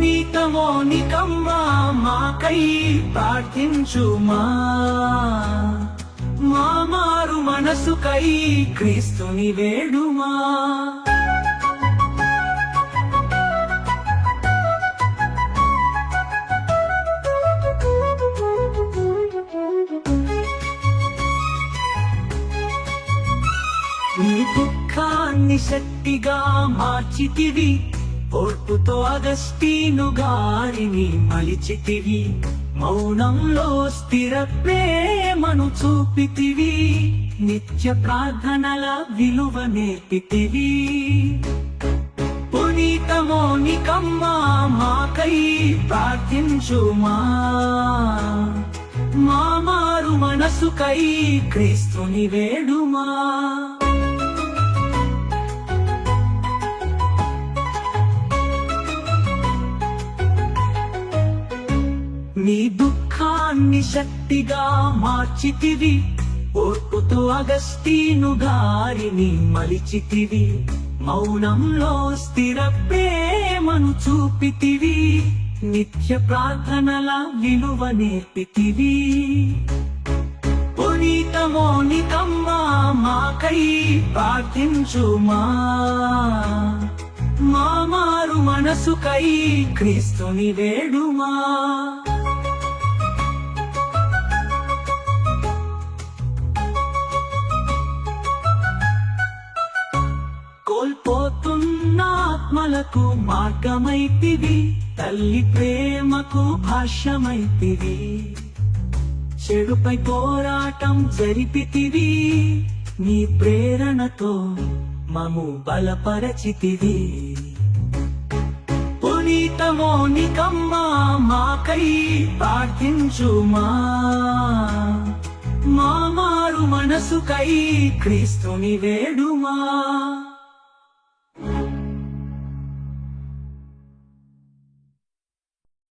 పునీతమోనికమ్మా మాకై ప్రార్థించుమా. మా మారు మనసుకై క్రీస్తుని వేడుమా. నీ దుఃఖాన్ని శక్తిగా మార్చితివి. ఓర్పుతో అగస్టీను గారిని మలిచితివి మౌనంలో స్థిర ప్రేమను చూపితివి నిత్య ప్రార్థనల విలువ నేర్పితివి. పునీతమోనికమ్మా మాకై ప్రార్థించుమా. మా మారు మనసుకై క్రీస్తుని వేడుమా. నీ దుఃఖాన్ని శక్తిగా మార్చితివి. ఓర్పుతో అగస్తీను గారిని మలిచితివి. మౌనంలో స్థిర ప్రేమను చూపితివి. నిత్య ప్రార్థనల విలువ నేర్పితివి. పునీతమోనికమ్మా మాకై ప్రార్థించుమా. మా మారు మనసుకై క్రీస్తుని వేడుమా. కోల్పోతున్న ఆత్మలకు మార్గమైతివి. తల్లి ప్రేమకు భాష్యమైతివి. చెడుపై పోరాటం జరిపితివి. నీ ప్రేరణతో మము బలపరచితివి. పునీతమోనికమ్మా మాకై ప్రార్థించుమా. మామారు మనసుకై క్రీస్తుని వేడుమా.